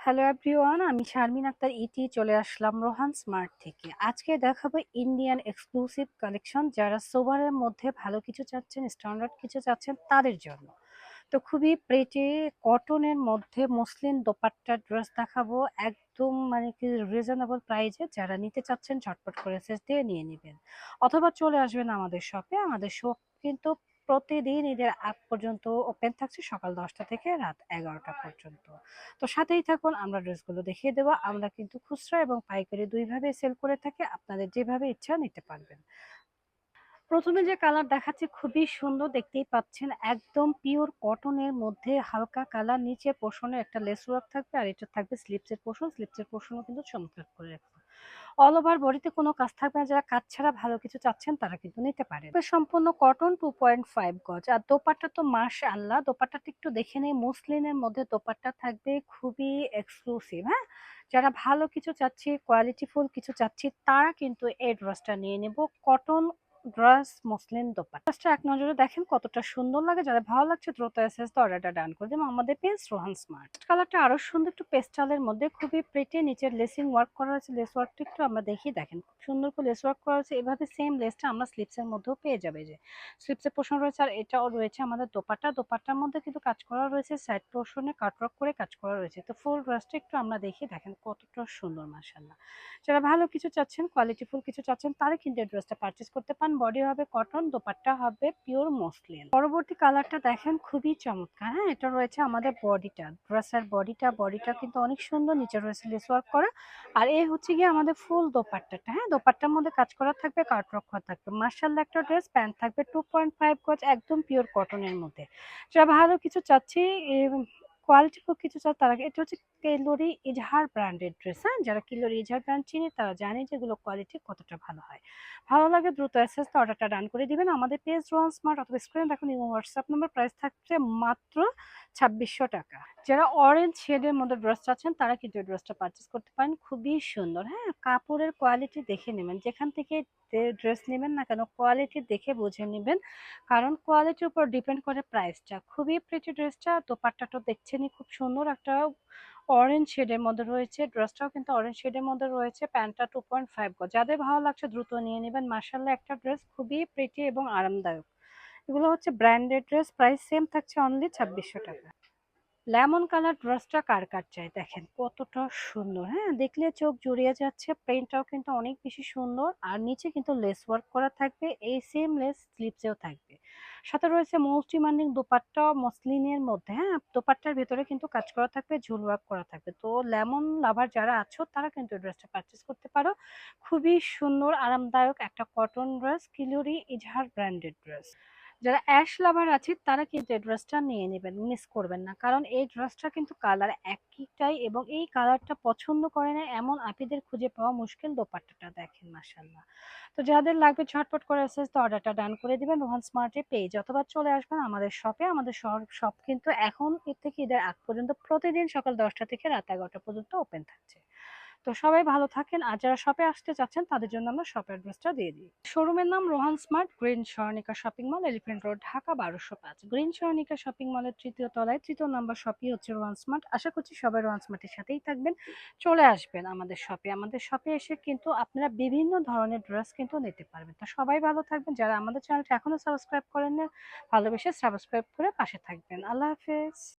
Hello everyone আমি শারমিন আক্তার ইটি চলে আসলাম Rohan smart থেকে। আজকে দেখাবো ইন্ডিয়ান এক্সক্লুসিভ কালেকশন যারা সোভারের মধ্যে ভালো কিছু চাচ্ছেন স্ট্যান্ডার্ড কিছু চাচ্ছেন, তাদের জন্য। তো খুবই প্রেটে কটনের মধ্যে মুসলিম দোপাট্টা ড্রেস দেখাবো, একদম মানে কি রিজনেবল প্রাইজে যারা নিতে চাচ্ছেন, ঝটপট করে শেষ দিয়ে নিয়ে নেবেন। অথবা চলে আসবেন আমাদের শপে আমাদের শপ কিন্তু প্রতিদিন ঈদের আগ পর্যন্ত ওপেন থাকছে সকাল দশটা থেকে রাত এগারোটা পর্যন্ত। তো সাথেই থাকুন, আমরা ড্রেসগুলো দেখিয়ে দেবো। আমরা কিন্তু খুচরা এবং পাইকারি দুইভাবে সেল করে থাকি। আপনাদের যেভাবে ইচ্ছা নিতে পারবেন। প্রথমে যে কালার দেখাচ্ছি খুবই সুন্দর দেখতেই পাচ্ছেন। একদম পিওর কটনের মধ্যে হালকা কালার, নিচে পোষণে একটা লেস ওয়ার্ক থাকবে আর এটা থাকবে স্লিপসের পোষণ। স্লিপসের পোষণও কিন্তু চমৎকার করে রাখবে। অল ওভার বডিতে কোনো কাজ থাকবে না। যারা কাজ ছাড়া ভালো কিছু চাচ্ছেন, তারা কিন্তু নিতে পারে সম্পূর্ণ কটন টু পয়েন্ট ফাইভ গজ। আর দোপাট্টা তো মাস আল্লাহ দোপাট্টাটা একটু দেখে নেই। মুসলিনের মধ্যে দোপাট্টা থাকবে খুবই এক্সক্লুসিভ হ্যাঁ? যারা ভালো কিছু চাচ্ছি কোয়ালিটিফুল কিছু চাচ্ছি, তারা কিন্তু এই ড্রেসটা নিয়ে নেব। Cotton dress, muslin dupatta. এক নজরে দেখেন কতটা সুন্দর লাগে, যাদের ভালো লাগছে দ্রুত এসএস তো অর্ডারটা ডান করে দিন আমাদের পেজ রোহান স্মার্ট। কালারটা আরও সুন্দর, একটু পেস্টালের মধ্যে খুবই প্রেটে নিচের লেসিং ওয়ার্ক করা আছে লেস ওয়ার্কটা একটু আমরা দেখি দেখেন। খুব সুন্দর করে লেস ওয়ার্ক করা হয়েছে এভাবে সেম লেসটা আমরা স্লিপসের মধ্যেও পেয়ে যাবে যে। স্লিপসের পোর্শন রয়েছে আর এটাও রয়েছে আমাদের দোপাট্টা। দোপাট্টার মধ্যে কিন্তু কাজ করা রয়েছে সাইড পোর্শনে কাটওয়ার্ক করে কাজ করা রয়েছে। তো ফুল ড্রেসটা একটু আমরা দেখি দেখেন কতটা সুন্দর মাসাল্লাহ যারা ভালো কিছু চাচ্ছেন কোয়ালিটিফুল কিছু চাচ্ছেন, তারা কিন্তু ড্রেসটা পারচেস করতে পারেন। বডি হবে কটন দোপাট্টা হবে পিওর মসলিন পরবর্তী কালারটা দেখেন খুবই চমৎকার হ্যাঁ? এটা রয়েছে আমাদের বডিটা ড্রেসের বডিটা বডিটা কিন্তু অনেক সুন্দর, নিচে রয়েছে লেস ওয়ার্ক করা। আর এই হচ্ছে গিয়ে আমাদের ফুল দোপাট্টাটা হ্যাঁ? দোপাট্টার মধ্যে কাজ করা থাকবে কাটরক করা থাকবে। মার্শাল্লাহ একটা ড্রেস প্যান্ট থাকবে টু পয়েন্ট ফাইভ গজ, একদম পিওর কটনের মধ্যে। যা ভালো কিছু চাচ্ছি কোয়ালিটিফুল কিছু চাল তারা এটা হচ্ছে কেলোরি ইজহার ব্র্যান্ডের ড্রেস হ্যাঁ? যারা কিলোরি ইজহার ব্র্যান্ড চিনে, তারা জানে যে এগুলো কোয়ালিটি কতটা ভালো হয়। ভালো লাগে দ্রুত অ্যাসেস অর্ডারটা ডান করে দিবেন। আমাদের পেজ রোয়ান স্মার্ট অথবা স্ক্রিনে দেখুন হোয়াটসঅ্যাপ নম্বর প্রাইস থাকছে মাত্র ছাব্বিশশো টাকা। যারা অরেঞ্জ শেডের মধ্যে ড্রেস চাচ্ছেন তারা কিন্তু এই ড্রেসটা পারচেস করতে পারেন। খুবই সুন্দর। হ্যাঁ কাপড়ের কোয়ালিটি দেখে নেবেন। যেখান থেকে ড্রেস নেবেন না কেন কোয়ালিটি দেখে বুঝে নেবেন। কারণ কোয়ালিটির উপর ডিপেন্ড করে প্রাইসটা খুবই প্রিটি ড্রেসটা দোপাট্টাটা দেখছেনই, খুব সুন্দর একটা অরেঞ্জ শেডের মধ্যে রয়েছে। ড্রেসটাও কিন্তু অরেঞ্জ শেডের মধ্যে রয়েছে। প্যান্টটা টু পয়েন্ট ফাইভ যাদের ভালো লাগছে, দ্রুত নিয়ে নেবেন। মার্শাল্লাহ একটা ড্রেস খুবই প্রিটি এবং আরামদায়ক। এগুলো হচ্ছে ব্র্যান্ডেড ড্রেস প্রাইস সেম থাকছে অনলি ছাব্বিশশো টাকা। লেমন কালার ড্রেসটা কার কার চাই? দেখেন কতটা সুন্দর হ্যাঁ? দেখলে চোখ জুড়িয়ে যাচ্ছে প্রিন্টটাও কিন্তু অনেক বেশি সুন্দর, আর নিচে কিন্তু লেস ওয়ার্ক করা থাকবে, এই সেম লেস স্লিপসেও থাকবে। সাথে রয়েছে মোস্ট ডিমান্ডিং দোপাট্টা মসলিনের মধ্যে হ্যাঁ? দোপাট্টার ভেতরে কিন্তু কাজ করা থাকবে, ঝুল ওয়ার্ক করা থাকবে। তো লেমন লাভার যারা আছো, তারা কিন্তু ড্রেসটা পারচেস করতে পারো। খুবই সুন্দর, আরামদায়ক একটা কটন ড্রেস কিলোরি ইজহার ব্র্যান্ডেড ড্রেস যারা অ্যাশ লাভার আছে, তারা কিন্তু এই ড্রেসটা নিয়ে নেবেন মিস করবেন না। কারণ এই ড্রেসটা কিন্তু কালার একটাই এবং এই কালারটা পছন্দ করে না, এমন আপিদের খুঁজে পাওয়া মুশকিল দোপাট্টাটা দেখেন মাসাল্লাহ তো যাদের লাগবে ছটপট করে এসে তো অর্ডারটা ডান করে দিবেন রোহান স্মার্টে পেজ অথবা চলে আসবেন আমাদের শপে আমাদের শপ কিন্তু এখন এর থেকে ঈদের আগ পর্যন্ত প্রতিদিন সকাল দশটা থেকে রাত এগারোটা পর্যন্ত ওপেন থাকছে। তো সবাই ভালো থাকেন। আর যারা শপে আসতে চাচ্ছেন, তাদের জন্য আমরা শপ অ্যাড্রেসটা দিয়ে দিই। শোরুমের নাম Rohan smart green Swarnika shopping mall elephant road Dhaka, বারোশো পাঁচ। গ্রিন স্বর্ণিকা শপিং মলের তৃতীয় তলায় তৃতীয় নাম্বার শপই হচ্ছে রোহান স্মার্ট আশা করছি সবাই রোহান স্মার্টের সাথেই থাকবেন। চলে আসবেন আমাদের শপে আমাদের শপে এসে কিন্তু আপনারা বিভিন্ন ধরনের ড্রেস কিন্তু নিতে পারবেন। তো সবাই ভালো থাকবেন। যারা আমাদের চ্যানেলটা এখনও সাবস্ক্রাইব করেন না, ভালোবেসে সাবস্ক্রাইব করে পাশে থাকবেন। আল্লাহ হাফেজ।